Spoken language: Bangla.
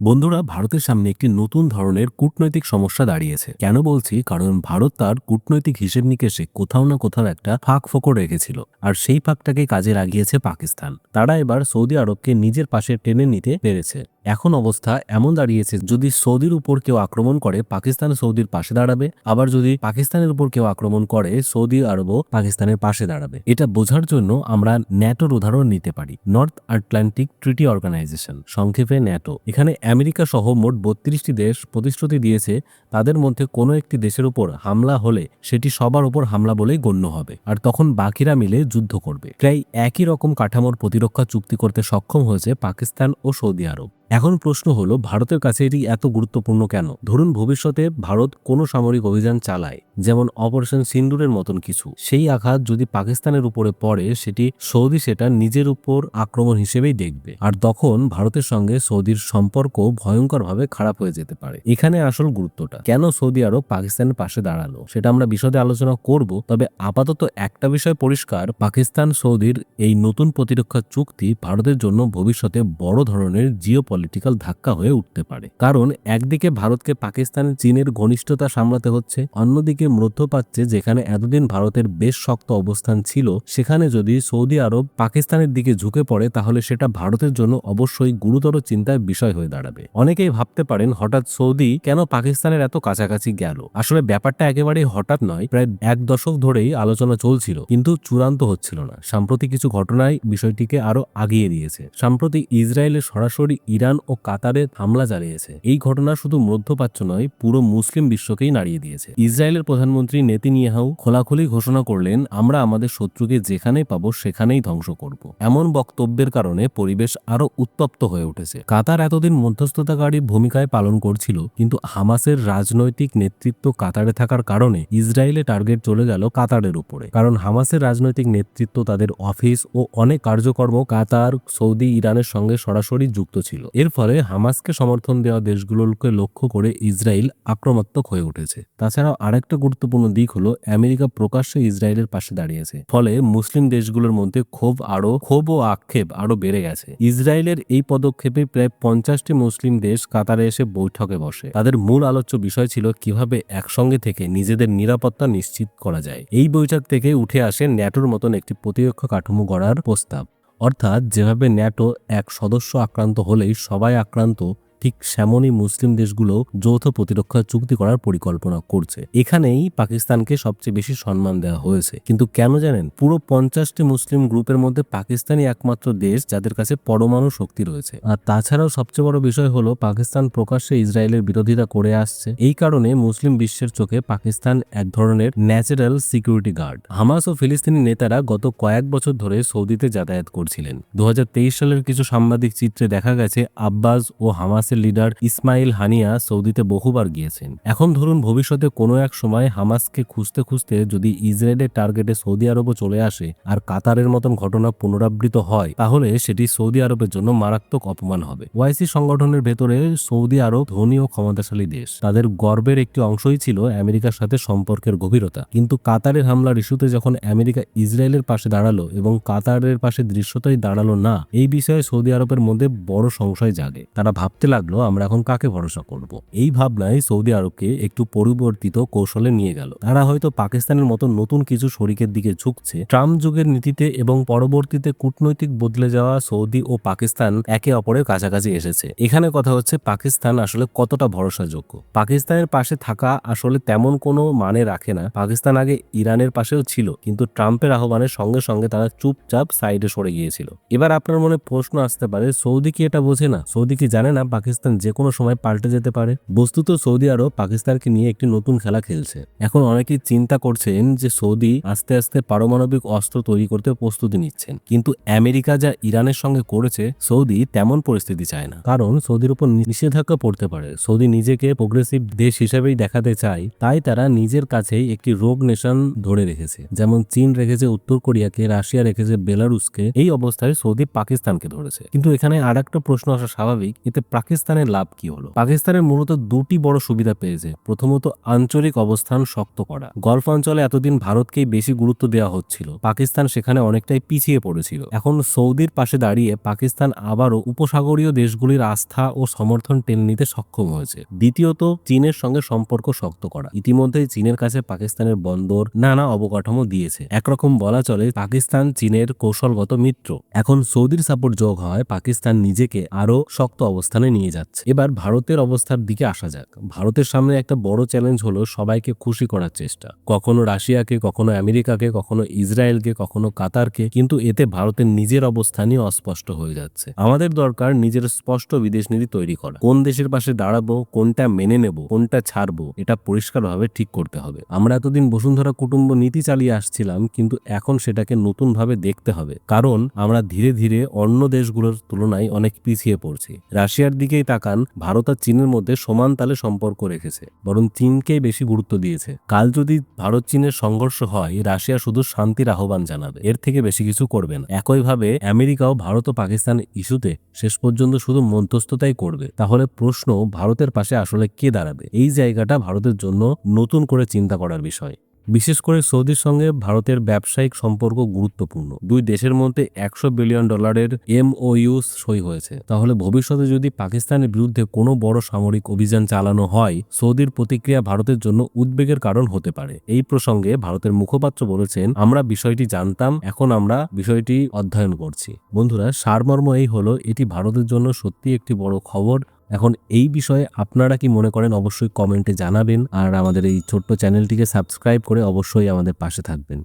বন্ধুরা, ভারতের সামনে একটি নতুন ধরনের কূটনৈতিক সমস্যা দাঁড়িয়েছে। কেন বলছি? কারণ ভারত তার কূটনৈতিক হিসেব নিকেশে কোথাও না কোথাও একটা ফাঁক ফোকর রেখেছিল, আর সেই ফাঁকটাকে কাজে লাগিয়েছে পাকিস্তান। তারা এবার সৌদি আরবকে নিজের পাশে টেনে নিতে পেরেছে। এখন অবস্থা এমন দাঁড়িয়েছে, যদি সৌদির উপর কেউ আক্রমণ করে, পাকিস্তান সৌদির পাশে দাঁড়াবে, আবার যদি পাকিস্তানের উপর কেউ আক্রমণ করে, সৌদি আরবও পাকিস্তানের পাশে দাঁড়াবে। এটা বোঝার জন্য আমরা ন্যাটোর উদাহরণ নিতে পারি, নর্থ আটলান্টিক ট্রিটি অর্গানাইজেশন, সংক্ষেপে ন্যাটো। এখানে আমেরিকা সহ মোট বত্রিশটি দেশ প্রতিশ্রুতি দিয়েছে, তাদের মধ্যে কোনো একটি দেশের উপর হামলা হলে সেটি সবার উপর হামলা বলেই গণ্য হবে, আর তখন বাকিরা মিলে যুদ্ধ করবে। প্রায় একই রকম কাঠামোর প্রতিরক্ষা চুক্তি করতে সক্ষম হয়েছে পাকিস্তান ও সৌদি আরব। এখন প্রশ্ন হলো, ভারতের কাছে এটি এত গুরুত্বপূর্ণ কেন? ধরুন ভবিষ্যতে ভারত কোনো সামরিক অভিযান চালায়, যেমন অপারেশন সিন্দুরের মতন কিছু। সেই আঘাত যদি পাকিস্তানের উপরে পড়ে, সেটি সৌদি সেটা নিজের উপর আক্রমণ হিসেবেই দেখবে। আর তখন ভারতের সঙ্গে সৌদির সম্পর্ক ভয়ঙ্করভাবে খারাপ হয়ে যেতে পারে। এখানে আসল গুরুত্বটা। কেন সৌদি আরব পাকিস্তানের পাশে দাঁড়াল? সেটা আমরা বিশদে আলোচনা করব, তবে আপাতত একটা বিষয় পরিষ্কার, পাকিস্তান সৌদির এই নতুন প্রতিরক্ষা চুক্তি ভারতের জন্য ভবিষ্যতে বড় ধরনের জিও পলিটিক্যাল ধাক্কা হয়ে উঠতে পারে। কারণ একদিকে ভারতকে পাকিস্তানের চীনের ঘনিষ্ঠতা সামলাতে হচ্ছে, অন্যদিকে মধ্যপ্রাচ্যে যেখানে এতদিন ভারতের বেশ শক্ত অবস্থান ছিল, সেখানে যদি সৌদি আরব পাকিস্তানের দিকে ঝুঁকে পড়ে, তাহলে সেটা ভারতের জন্য অবশ্যই গুরুতর চিন্তার বিষয় হয়ে দাঁড়াবে। অনেকেই ভাবতে পারেন, হঠাৎ সৌদি কেন পাকিস্তানের এত কাছাকাছি গেল? আসলে ব্যাপারটা একেবারেই হঠাৎ নয়, প্রায় এক দশক ধরেই আলোচনা চলছিল, কিন্তু চূড়ান্ত হচ্ছিল না। সাম্প্রতিক কিছু ঘটনায় বিষয়টিকে আরও আগিয়ে দিয়েছে। সাম্প্রতিক ইসরায়েলের সরাসরি ইরান ও কাতারে হামলা চালিয়েছে এই ঘটনা শুধু মধ্যপ্রাচ্য নয়, পুরো মুসলিম বিশ্বকেই নাড়িয়ে দিয়েছে। ইসরায়েলের প্রধানমন্ত্রী নেতিনিয়াহু খোলাখুলি ঘোষণা করলেন, আমরা আমাদের শত্রুকে যেখানেই পাবো সেখানেই ধ্বংস করব। এমন বক্তব্যের কারণে পরিবেশ আরও উত্তপ্ত হয়ে উঠেছে। কাতার এতদিন মধ্যস্থতাকারী ভূমিকায় পালন করছিল, কিন্তু হামাসের রাজনৈতিক নেতৃত্ব কাতারে থাকার কারণে ইসরায়েলে টার্গেট চলে গেল কাতারের উপরে। কারণ হামাসের রাজনৈতিক নেতৃত্ব তাদের অফিস ও অনেক কার্যকর্ম কাতার, সৌদি, ইরানের সঙ্গে সরাসরি যুক্ত ছিল। এর ফলে হামাসকে সমর্থন দেওয়া দেশগুলোকে লক্ষ্য করে ইসরায়েল আক্রমণাত্মক হয়ে উঠেছে। তাছাড়াও আরেকটা গুরুত্বপূর্ণ দিক হলো, আমেরিকা প্রকাশ্যে ইসরায়েলের পাশে দাঁড়িয়েছে। ফলে মুসলিম দেশগুলোর মধ্যে ক্ষোভ আরও, ক্ষোভ ও আক্ষেপ আরও বেড়ে গেছে। ইসরায়েলের এই পদক্ষেপে প্রায় পঞ্চাশটি মুসলিম দেশ কাতারে এসে বৈঠকে বসে। তাদের মূল আলোচ্য বিষয় ছিল কীভাবে একসঙ্গে থেকে নিজেদের নিরাপত্তা নিশ্চিত করা যায়। এই বৈঠক থেকে উঠে আসে ন্যাটোর মতন একটি প্রতিরক্ষা কাঠামো গড়ার প্রস্তাব। অর্থাৎ যেভাবে ন্যাটো এক সদস্য আক্রান্ত হলেই সবাই আক্রান্ত ঠিক সেমনই মুসলিম দেশগুলো যৌথ প্রতিরক্ষা চুক্তি করার পরিকল্পনা করছে। এখানেই পাকিস্তানকে সবচেয়ে বেশি সম্মান দেওয়া হয়েছে। কিন্তু কেন জানেন? পুরো পঞ্চাশটি মুসলিম গ্রুপের মধ্যে পাকিস্তানই একমাত্র দেশ যাদের কাছে পরমাণু শক্তি রয়েছে। আর তাছাড়াও সবচেয়ে বড় বিষয় হলো, পাকিস্তান প্রকাশ্যে ইসরায়েলের বিরোধিতা করে আসছে। এই কারণে মুসলিম বিশ্বের চোখে পাকিস্তান এক ধরনের ন্যাচারাল সিকিউরিটি গার্ড। হামাস ও ফিলিস্তিনি নেতারা গত কয়েক বছর ধরে সৌদিতে যাতায়াত করছিলেন। দু হাজার তেইশ সালের কিছু সাংবাদিক চিত্রে দেখা গেছে, আব্বাস ও হামাসের লিডার ইসমাইল হানিয়া সৌদিতে বহুবার গিয়েছেন। এখন ধরুন ভবিষ্যতে কোনো এক সময় হামাসকে খুঁজতে খুঁজতে যদি ইসরায়েলের টার্গেটে সৌদি আরবও চলে আসে আর কাতারের মতন ঘটনা পুনরাবৃত হয়, তাহলে সেটি সৌদি আরবের জন্য মারাত্মক অপমান হবে। ওয়াইসি সংগঠনের ভেতরে সৌদি আরব ধনী ও ক্ষমতাশালী দেশ। তাদের গর্বের একটি অংশই ছিল আমেরিকার সাথে সম্পর্কের গভীরতা। কিন্তু কাতারের হামলার ইস্যুতে যখন আমেরিকা ইসরায়েলের পাশে দাঁড়াল এবং কাতারের পাশে দৃশ্যতাই দাঁড়াল না, এই বিষয়ে সৌদি আরবের মধ্যে বড় সংশয় জাগে। তারা ভাবতে লাগল, আমরা এখন কাকে ভরসা করব? এই ভাবনায় সৌদি আরবকে একটু পরিবর্তিত কৌশলে নিয়ে গেল। তারা হয়তো পাকিস্তানের মতো নতুন কিছু শরিকের দিকে ঝুঁকছে। ট্রাম্প যুগের নীতিতে এবং পরবর্তীতে কূটনৈতিক বদলে যাওয়া সৌদি ও পাকিস্তান একে অপরের কাছাকাছি এসেছে। এখানে কথা হচ্ছে পাকিস্তান আসলে কতটা ভরসাযোগ্য? পাকিস্তানের পাশে থাকা আসলে তেমন কোনো মানে রাখে না। পাকিস্তান আগে ইরানের পাশেও ছিল, কিন্তু ট্রাম্পের আহ্বানের সঙ্গে সঙ্গে তারা চুপচাপ সাইডে সরে গিয়েছিল। এবার আপনার মনে প্রশ্ন আসতে পারে, সৌদি কি এটা বোঝে না? সৌদি কি জানে না পাকিস্তান যে কোনো সময় পাল্টে যেতে পারে। বস্তুত সৌদি আরব পাকিস্তানকে নিয়ে একটি নতুন খেলা খেলছে। এখন অনেকেই চিন্তা করছেন যে সৌদি আস্তে আস্তে পারমাণবিক অস্ত্র তৈরি করতে প্রস্তুতি নিচ্ছেন। কিন্তু আমেরিকা যা ইরানের সঙ্গে করেছে, সৌদি তেমন পরিস্থিতি চায় না। কারণ সৌদির উপর নিষেধাজ্ঞা পড়তে পারে। সৌদি নিজেকে প্রোগ্রেসিভ দেশ হিসেবেই দেখাতে চায়। তাই তারা নিজের কাছেই একটি রোগ নেশন ধরে রেখেছে। যেমন চীন রেখেছে উত্তর কোরিয়াকে, রাশিয়া রেখেছে বেলারুসকে এই অবস্থায় সৌদি পাকিস্তানকে ধরেছে। কিন্তু এখানে আর একটা প্রশ্ন আসা স্বাভাবিক। এতে পাকিস্তান পাকিস্তানের লাভ কি হলো? পাকিস্তানের মূলত দুটি বড় সুবিধা পেয়েছে। প্রথমত, আঞ্চলিক অবস্থান শক্ত করা। গলফ অঞ্চলে এতদিন ভারতকেই বেশি গুরুত্ব দেওয়া হচ্ছিল। পাকিস্তান সেখানে অনেকটাই পিছিয়ে পড়েছিল। এখন সৌদির পাশে দাঁড়িয়ে পাকিস্তান আবারও উপসাগরীয় দেশগুলির আস্থা ও সমর্থন টেনে নিতে সক্ষম হয়েছে। দ্বিতীয়ত, চীনের সঙ্গে সম্পর্ক শক্ত করা। ইতিমধ্যেই চীনের কাছে পাকিস্তানের বন্দর নানা অবকাঠামো দিয়েছে। একরকম বলা চলে, পাকিস্তান চীনের কৌশলগত মিত্র। এখন সৌদির সাপোর্ট যোগ হয় পাকিস্তান নিজেকে আরও শক্ত অবস্থানে নিয়ে যাচ্ছে। এবার ভারতের অবস্থার দিকে আসা যাক। ভারতের সামনে একটা বড় চ্যালেঞ্জ হলো সবাইকে খুশি করার চেষ্টা। কখনো রাশিয়াকে, কখনো আমেরিকাকে, কখনো ইসরায়েলকে, কখনো কাতারকে, কিন্তু এতে ভারতের নিজের অবস্থানই অস্পষ্ট হয়ে যাচ্ছে। আমাদের দরকার নিজের স্পষ্ট বিদেশ নীতি তৈরি করা। কোন দেশের পাশে দাঁড়াবো, কোনটা মেনে নেব, কোনটা ছাড়বো, এটা পরিষ্কারভাবে ঠিক করতে হবে। আমরা এতদিন বসুন্ধরা কুটুম্ব নীতি চালিয়ে আসছিলাম, কিন্তু এখন সেটাকে নতুনভাবে দেখতে হবে। কারণ আমরা ধীরে ধীরে অন্য দেশগুলোর তুলনায় অনেক পিছিয়ে পড়ছি। রাশিয়ার দিকেই তাকান, ভারত আর চীনের মধ্যে সমান তালে সম্পর্ক রেখেছে, বরং চীনকেই বেশি গুরুত্ব দিয়েছে। কাল যদি ভারত চীনের সংঘর্ষ হয়, রাশিয়া শুধু শান্তির আহ্বান জানাবে, এর থেকে বেশি কিছু করবে না। একইভাবে আমেরিকাও ভারত ও পাকিস্তান ইস্যুতে শেষ পর্যন্ত শুধু মধ্যস্থতাই করবে। তাহলে প্রশ্ন, ভারতের পাশে আসলে কে দাঁড়াবে? এই জায়গাটা ভারতের জন্য নতুন করে চিন্তা করার বিষয়। বিশেষ করে সৌদির সঙ্গে ভারতের ব্যবসায়িক সম্পর্ক গুরুত্বপূর্ণ। দুই দেশের মধ্যে একশো বিলিয়ন ডলারের এমওইউ সই হয়েছে। তাহলে ভবিষ্যতে যদি পাকিস্তানের বিরুদ্ধে কোনো বড় সামরিক অভিযান চালানো হয়, সৌদির প্রতিক্রিয়া ভারতের জন্য উদ্বেগের কারণ হতে পারে। এই প্রসঙ্গে ভারতের মুখপাত্র বলেছেন, আমরা বিষয়টি জানতাম, এখন আমরা বিষয়টি অধ্যয়ন করছি। বন্ধুরা, সারমর্ম এই হলো, এটি ভারতের জন্য সত্যি একটি বড় খবর। এখন এই বিষয়ে আপনারা কি মনে করেন অবশ্যই কমেন্টে জানাবেন আর আমাদের এই ছোট্ট চ্যানেলটিকে সাবস্ক্রাইব করে অবশ্যই আমাদের পাশে থাকবেন।